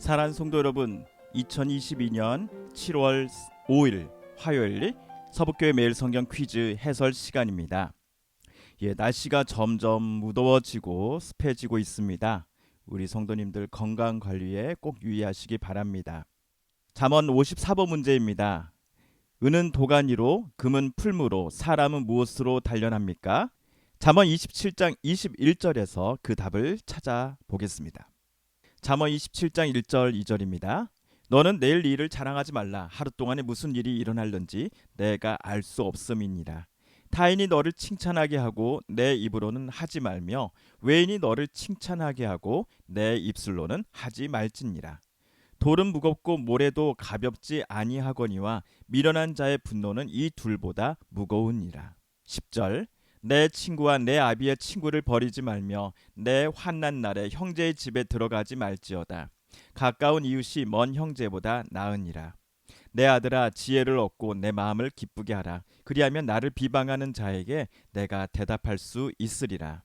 사랑 성도 여러분, 2022년 7월 5일 화요일 서북교회 매일 성경 퀴즈 해설 시간입니다. 예, 날씨가 점점 무더워지고 습해지고 있습니다. 우리 성도님들 건강 관리에 꼭 유의하시기 바랍니다. 잠언 54번 문제입니다. 은은 도가니로 금은 풀무로 사람은 무엇으로 단련합니까? 잠언 27장 21절에서 그 답을 찾아보겠습니다. 잠언 27장 1절 2절입니다. 너는 내일 일을 자랑하지 말라. 하루 동안에 무슨 일이 일어날는지 내가 알 수 없음이니라. 타인이 너를 칭찬하게 하고 내 입으로는 하지 말며 외인이 너를 칭찬하게 하고 내 입술로는 하지 말지니라. 돌은 무겁고 모래도 가볍지 아니하거니와 미련한 자의 분노는 이 둘보다 무거우니라. 10절 내 친구와 내 아비의 친구를 버리지 말며 내 환난 날에 형제의 집에 들어가지 말지어다. 가까운 이웃이 먼 형제보다 나으니라. 내 아들아 지혜를 얻고 내 마음을 기쁘게 하라. 그리하면 나를 비방하는 자에게 내가 대답할 수 있으리라.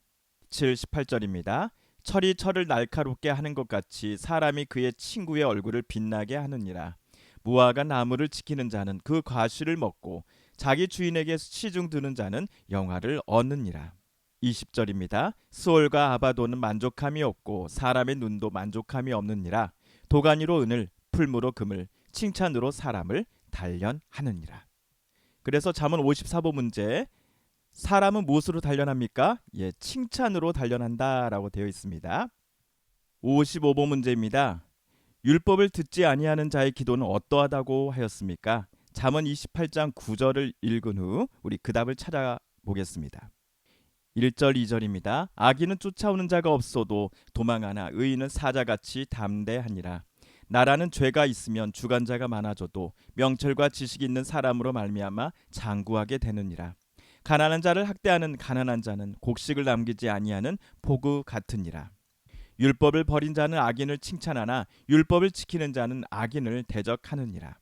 7, 18절입니다. 철이 철을 날카롭게 하는 것 같이 사람이 그의 친구의 얼굴을 빛나게 하느니라. 무화과 나무를 지키는 자는 그 과실을 먹고 자기 주인에게 시중 드는 자는 영화를 얻느니라. 20절입니다. 스올과 아바도는 만족함이 없고 사람의 눈도 만족함이 없느니라. 도가니로 은을 풀무로 금을 칭찬으로 사람을 단련하느니라. 그래서 잠언 54번 문제 사람은 무엇으로 단련합니까? 예, 칭찬으로 단련한다라고 되어 있습니다. 55번 문제입니다. 율법을 듣지 아니하는 자의 기도는 어떠하다고 하였습니까? 잠언 28장 9절을 읽은 후 우리 그 답을 찾아보겠습니다. 1절 2절입니다. 악인은 쫓아오는 자가 없어도 도망하나 의인은 사자같이 담대하니라. 나라는 죄가 있으면 주관자가 많아져도 명철과 지식이 있는 사람으로 말미암아 장구하게 되느니라. 가난한 자를 학대하는 가난한 자는 곡식을 남기지 아니하는 포구 같으니라. 율법을 버린 자는 악인을 칭찬하나 율법을 지키는 자는 악인을 대적하느니라.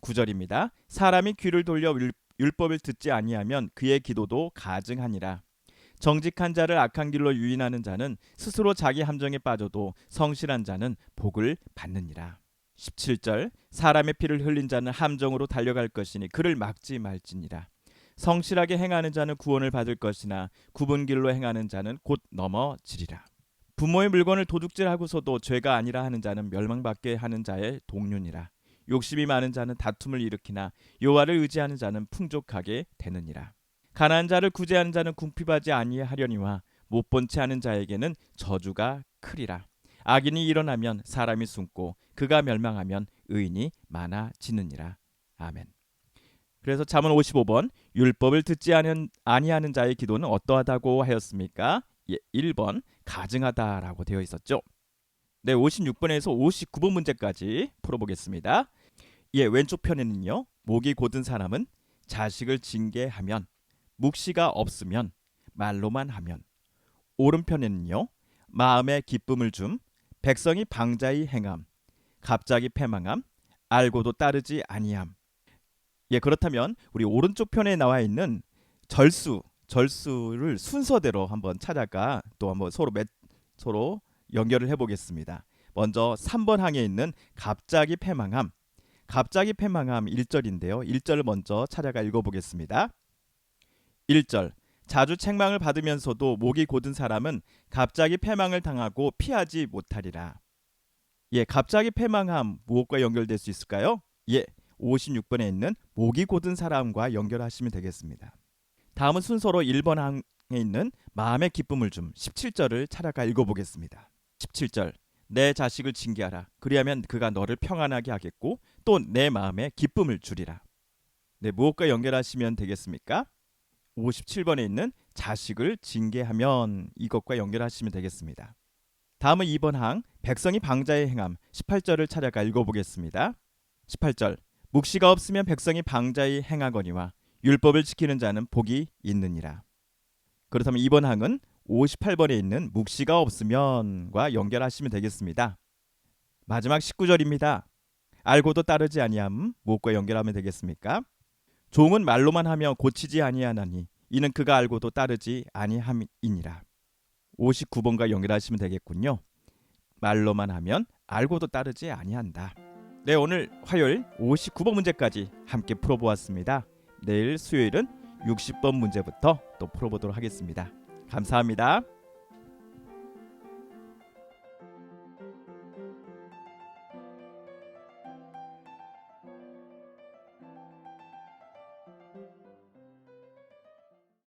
9절입니다. 사람이 귀를 돌려 율, 율법을 듣지 아니하면 그의 기도도 가증하니라. 정직한 자를 악한 길로 유인하는 자는 스스로 자기 함정에 빠져도 성실한 자는 복을 받느니라. 17절 사람의 피를 흘린 자는 함정으로 달려갈 것이니 그를 막지 말지니라. 성실하게 행하는 자는 구원을 받을 것이나 굽은 길로 행하는 자는 곧 넘어지리라. 부모의 물건을 도둑질하고서도 죄가 아니라 하는 자는 멸망받게 하는 자의 동륜이라. 욕심이 많은 자는 다툼을 일으키나 여호와를 의지하는 자는 풍족하게 되느니라. 가난한 자를 구제하는 자는 궁핍하지 아니하려니와 못 본 채 하는 자에게는 저주가 크리라. 악인이 일어나면 사람이 숨고 그가 멸망하면 의인이 많아지느니라. 아멘. 그래서 잠언 55번 율법을 듣지 아니하는 자의 기도는 어떠하다고 하였습니까? 예, 1번 가증하다라고 되어 있었죠. 네, 56번에서 59번 문제까지 풀어보겠습니다. 예, 왼쪽 편에는요. 목이 곧은 사람은 자식을 징계하면 묵시가 없으면 말로만 하면 오른편에는요. 마음에 기쁨을 줌 백성이 방자히 행함 갑자기 패망함 알고도 따르지 아니함 예 그렇다면 우리 오른쪽 편에 나와 있는 절수 절수를 순서대로 한번 찾아가 또 한번 서로 매, 서로 연결을 해 보겠습니다. 먼저 3번 항에 있는 갑자기 패망함 갑자기 패망함 1절인데요. 1절을 먼저 찾아가 읽어보겠습니다. 1절 자주 책망을 받으면서도 목이 곧은 사람은 갑자기 패망을 당하고 피하지 못하리라. 예, 갑자기 패망함 무엇과 연결될 수 있을까요? 예, 56번에 있는 목이 곧은 사람과 연결하시면 되겠습니다. 다음은 순서로 1번 항에 있는 마음의 기쁨을 좀 17절을 찾아가 읽어보겠습니다. 17절 내 자식을 징계하라. 그리하면 그가 너를 평안하게 하겠고 또 내 마음에 기쁨을 주리라. 네, 무엇과 연결하시면 되겠습니까? 57번에 있는 자식을 징계하면 이것과 연결하시면 되겠습니다. 다음은 2번 항 백성이 방자의 행함 18절을 찾아가 읽어보겠습니다. 18절 묵시가 없으면 백성이 방자히 행하거니와 율법을 지키는 자는 복이 있느니라. 그렇다면 2번 항은 58번에 있는 묵시가 없으면과 연결하시면 되겠습니다. 마지막 19절입니다. 알고도 따르지 아니함 무엇과 연결하면 되겠습니까? 종은 말로만 하며 고치지 아니하나니 이는 그가 알고도 따르지 아니함이니라. 59번과 연결하시면 되겠군요. 말로만 하면 알고도 따르지 아니한다. 네, 오늘 화요일 59번 문제까지 함께 풀어보았습니다. 내일 수요일은 60번 문제부터 또 풀어보도록 하겠습니다. 감사합니다.